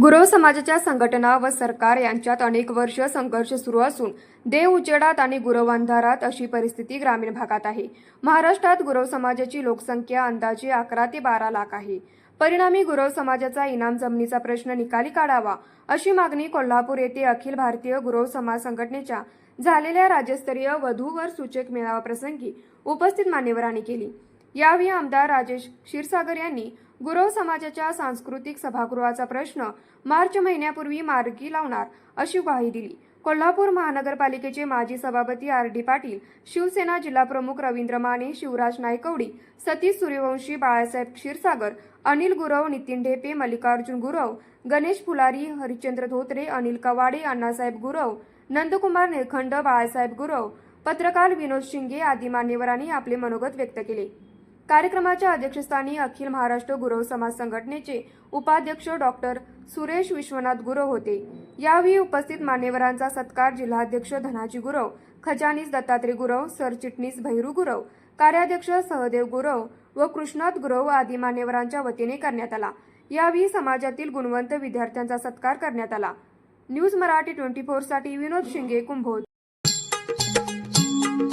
गुरव समाजाच्या संघटना व सरकार यांच्यात अनेक वर्ष संघर्ष सुरू असून देव उजेडात आणि गुरव अंधारात अशी परिस्थिती ग्रामीण भागात आहे. महाराष्ट्रात गुरव समाजाची लोकसंख्या अंदाजे अकरा ते बारा लाख आहे. परिणामी गुरव समाजाचा इनाम जमिनीचा प्रश्न निकाली काढावा अशी मागणी कोल्हापूर येथे अखिल भारतीय गुरव समाज संघटनेच्या झालेल्या राज्यस्तरीय वधूवर सूचक मेळाव्याप्रसंगी उपस्थित मान्यवरांनी केली. यावेळी आमदार राजेश क्षीरसागर यांनी गुरव समाजाच्या सांस्कृतिक सभागृहाचा प्रश्न मार्च महिन्यापूर्वी मार्गी लावणार अशी ग्वाही दिली. कोल्हापूर महानगरपालिकेचे माजी सभापती आर डी पाटील शिवसेना जिल्हाप्रमुख रवींद्र माने शिवराज नायकवडी सतीश सूर्यवंशी बाळासाहेब क्षीरसागर अनिल गुरव नितीन ढेपे मल्लिकार्जुन गुरव गणेश फुलारी हरिश्चंद्र धोत्रे अनिल कवाडे अण्णासाहेब गुरव नंदकुमार निळखंड बाळासाहेब गुरव पत्रकार विनोद शिंगे आदी मान्यवरांनी आपले मनोगत व्यक्त केले. कार्यक्रमाच्या अध्यक्षस्थानी अखिल महाराष्ट्र गुरव समाज संघटनेचे उपाध्यक्ष डॉक्टर सुरेश विश्वनाथ गुरव होते. यावेळी उपस्थित मान्यवरांचा सत्कार जिल्हाध्यक्ष धनाजी गुरव खजानीस दत्तात्रय गुरव सरचिटणीस भैरू गुरव कार्याध्यक्ष सहदेव गुरव व कृष्णात गुरव आदी मान्यवरांच्या वतीने करण्यात आला. यावेळी समाजातील गुणवंत विद्यार्थ्यांचा सत्कार करण्यात आला. न्यूज मराठी ट्वेंटी फोरसाठी विनोद शिंगे कुंभोज.